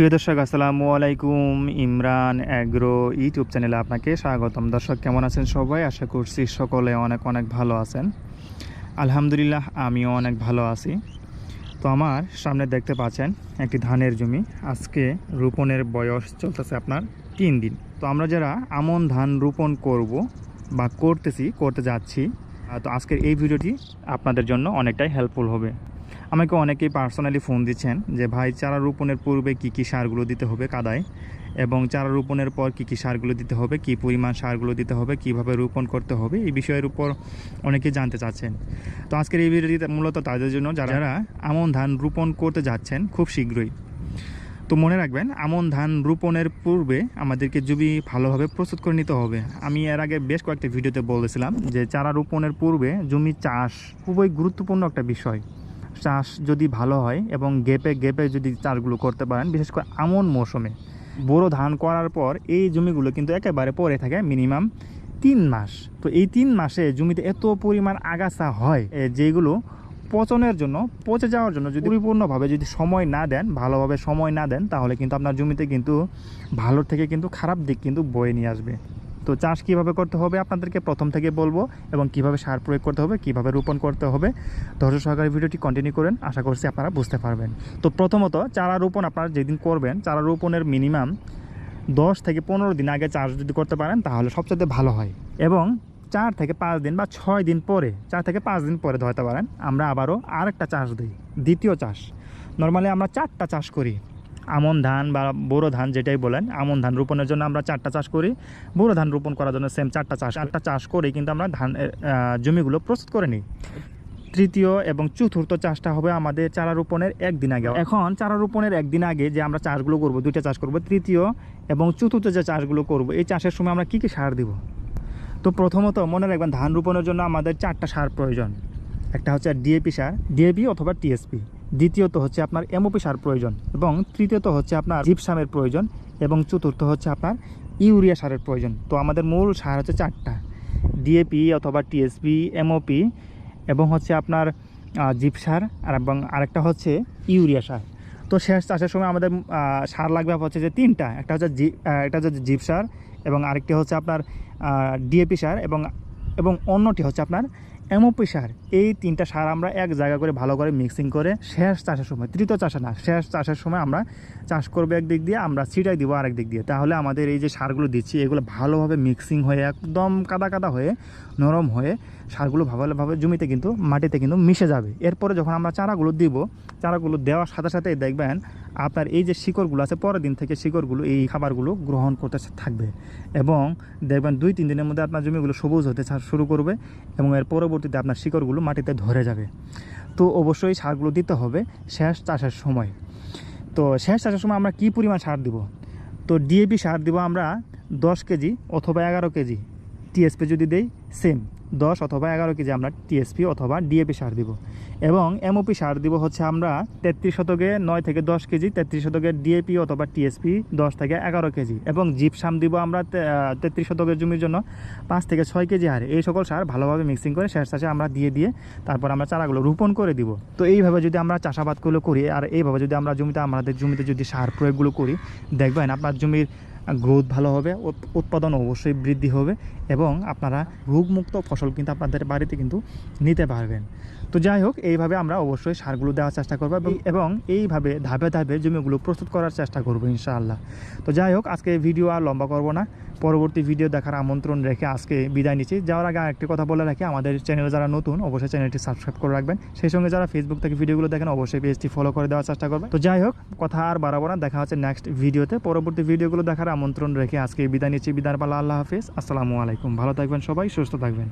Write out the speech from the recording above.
প্রিয় দর্শক, আসসালামু আলাইকুম। ইমরান অ্যাগ্রো ইউটিউব চ্যানেলে আপনাকে স্বাগতম। দর্শক, কেমন আছেন সবাই? আশা করছি সকলে অনেক অনেক ভালো আছেন। আলহামদুলিল্লাহ, আমিও অনেক ভালো আছি। তো আমার সামনে দেখতে পাচ্ছেন একটি ধানের জমি। আজকে রোপণের বয়স চলতেছে আপনার তিন দিন। তো আমরা যারা আমন ধান রোপণ করব বা করতেছি, করতে যাচ্ছি তো আজকের এই ভিডিওটি আপনাদের জন্য অনেকটাই হেল্পফুল হবে। আমাকে অনেকেই পার্সোনালি ফোন দিচ্ছেন যে, ভাই, চারা রোপণের পূর্বে কী কী সারগুলো দিতে হবে কাদায়? এবং চারা রোপণের পর কী কী সারগুলো দিতে হবে? কী পরিমাণ সারগুলো দিতে হবে? কীভাবে রোপণ করতে হবে? এই বিষয়ের উপর অনেকেই জানতে চাচ্ছেন। তো আজকের এই ভিডিওটি মূলত তাদের জন্য যারা যারা আমন ধান রোপণ করতে যাচ্ছেন, খুব শীঘ্রই। তো মনে রাখবেন, আমন ধান রোপণের পূর্বে আমাদেরকে জমি ভালোভাবে প্রস্তুত করে নিতে হবে, আমি এর আগে বেশ কয়েকটি ভিডিওতে বলেছিলাম যে, চারা রোপণের পূর্বে জমি চাষ খুবই গুরুত্বপূর্ণ একটা বিষয়। চাষ যদি ভালো হয় এবং গেপে গেপে যদি চাষগুলো করতে পারেন, বিশেষ করে আমন মৌসুমে বড় ধান করার পর এই জমিগুলো কিন্তু একেবারে পড়ে থাকে মিনিমাম তিন মাস। তো এই তিন মাসে জমিতে এত পরিমাণ আগাছা হয় যেগুলো পচনের জন্য, পচে যাওয়ার জন্য যদি পরিপূর্ণভাবে যদি সময় না দেন, ভালোভাবে সময় না দেন, তাহলে কিন্তু আপনার জমিতে কিন্তু ভালোর থেকে কিন্তু খারাপ দিক কিন্তু বয়ে নিয়ে আসবে। তো চাষ কীভাবে করতে হবে আপনাদেরকে প্রথম থেকে বলব এবং কীভাবে সার প্রয়োগ করতে হবে, কীভাবে রোপণ করতে হবে, ধৈর্য সহকারে ভিডিওটি কন্টিনিউ করেন, আশা করছি আপনারা বুঝতে পারবেন। তো প্রথমত চারা রোপণ আপনারা যেদিন করবেন, চারা রোপণের মিনিমাম দশ থেকে পনেরো দিন আগে চাষ যদি করতে পারেন, তাহলে সবচেয়ে ভালো হয়। এবং চার থেকে পাঁচ দিন বা ছয় দিন পরে, চার থেকে পাঁচ দিন পরে ধরতে পারেন, আমরা আবারও আরেকটা চাষ দিই, দ্বিতীয় চাষ। নর্মালি আমরা চারটা চাষ করি। আমন ধান বা বোরো ধান যেটাই বলেন, আমন ধান রোপণের জন্য আমরা চারটা চাষ করি। বোরো ধান রোপণ করার জন্য সেম চারটা চাষ। চারটা চাষ করে, কিন্তু আমরা ধান জমিগুলো প্রস্তুত করে নিই। তৃতীয় এবং চতুর্থ চাষটা হবে আমাদের চারা রোপণের একদিন আগে। এখন চারা রোপণের একদিন আগে যে আমরা চাষগুলো করব, দুইটা চাষ করব, তৃতীয় এবং চতুর্থ যে চাষগুলো করব, এই চাষের সময় আমরা কী কী সার দিব? তো প্রথমত মনে রাখবেন, ধান রোপণের জন্য আমাদের চারটা সার প্রয়োজন। একটা হচ্ছে ডিএপি সার ডিএপি অথবা টিএসপি দ্বিতীয়ত হচ্ছে আপনার এমওপি সার প্রয়োজন এবং তৃতীয়ত হচ্ছে আপনার জিপসামের প্রয়োজন এবং চতুর্থ হচ্ছে আপনার ইউরিয়া সারের প্রয়োজন। তো আমাদের মূল সার হচ্ছে চারটা ডিএপি অথবা টিএসপি এমওপি এবং হচ্ছে আপনার আহ, জিপ সার আর এবং আরেকটা হচ্ছে ইউরিয়া সার। তো শেষ চাষের সময় আমাদের সার লাগবে হচ্ছে যে তিনটা একটা হচ্ছে জি একটা হচ্ছে জিপ সার এবং আরেকটি হচ্ছে আপনার ডিএপি সার এবং এবং অন্যটি হচ্ছে আপনার এমওপি সার এই তিনটা সার আমরা এক জায়গা করে ভালো করে মিক্সিং করে শেষ চাষের সময়, তৃতীয় চাষে না, শেষ চাষের সময় আমরা চাষ করব একদিক দিয়ে, আমরা ছিটাই দিব আরেক দিক দিয়ে। তাহলে আমাদের এই যে সারগুলো দিচ্ছি, এগুলো ভালোভাবে মিক্সিং হয়ে, একদম কাদা কাদা হয়ে, নরম হয়ে সারগুলো ভালোভাবে জমিতে কিন্তু, মাটিতে কিন্তু মিশে যাবে। এরপরে যখন আমরা চারাগুলো দিব, চারাগুলো দেওয়ার সাথে সাথে দেখবেন আপনার এই যে শিকড়গুলো আছে, পরের দিন থেকে শিকড়গুলো, এই খাবারগুলো গ্রহণ করতে থাকবে। এবং দেখবেন দুই, তিন দিনের মধ্যে আপনার জমিগুলো সবুজ হতে শুরু করবে এবং এর পরবর্তীতে আপনার শিকড়গুলো মাটিতে ধরে যাবে। তো অবশ্যই সারগুলো দিতে হবে শেষ চাষের সময়। তো শেষ চাষের সময় আমরা কী পরিমাণ সার দিব? তো ডিএপি সার দিব আমরা দশ কেজি অথবা এগারো কেজি। টিএসপি যদি দেই সেম দশ অথবা এগারো কেজি আমরা টিএসপি অথবা ডিএপি সার দিব। এবং এমওপি সার দিব হচ্ছে আমরা তেত্রিশ শতকে নয় থেকে দশ কেজি, তেত্রিশ শতকে ডিএপি অথবা টিএসপি দশ থেকে এগারো কেজি এবং জিপসাম দিব আমরা তেত্রিশ শতকের জমির জন্য পাঁচ থেকে ছয় কেজি হারে। এই সকল সার ভালোভাবে মিক্সিং করে শেষ চাষে আমরা দিয়ে দিয়ে তারপর আমরা চারাগুলো রোপণ করে দিব। তো এইভাবে যদি আমরা চাষাবাদগুলো করি আর এইভাবে যদি আমরা জমিতে, আমাদের জমিতে যদি সার প্রয়োগগুলো করি, দেখবেন আপনার জমির গ্রোথ ভালো হবে উৎপাদন অবশ্যই বৃদ্ধি হবে এবং আপনারা রোগমুক্ত ফসল কিন্তু আপনাদের বাড়িতে কিন্তু নিতে পারবেন। তো যাই হোক এইভাবে আমরা অবশ্যই সারগুলো দেওয়ার চেষ্টা করব এবং এইভাবে ধাপে ধাপে জমিগুলো প্রস্তুত করার চেষ্টা করব ইনশাআল্লাহ। তো যাই হোক আজকে ভিডিও আর লম্বা করব না। পরবর্তী ভিডিও দেখার আমন্ত্রণ রেখে আজকে বিদায় নিচ্ছি। যাওয়ার আগে আরেকটি কথা বলে রাখি আমাদের চ্যানেলে যারা নতুন অবশ্যই চ্যানেলটি সাবস্ক্রাইব করে রাখবেন। সেই সঙ্গে যারা ফেসবুক থেকে ভিডিওগুলো দেখেন অবশ্যই পেজটি ফলো করে দেওয়ার চেষ্টা করবেন। তো যাই হোক কথা আর বাড়াবো না। দেখা হচ্ছে নেক্সট ভিডিওতে। পরবর্তী ভিডিওগুলো দেখার আমন্ত্রণ রেখে আজকে বিদায় নিচ্ছি। বিদার পালা আল্লাহ হাফিজ। আসসালামু আলাইকুম। ভালো থাকবেন সবাই সুস্থ থাকবেন।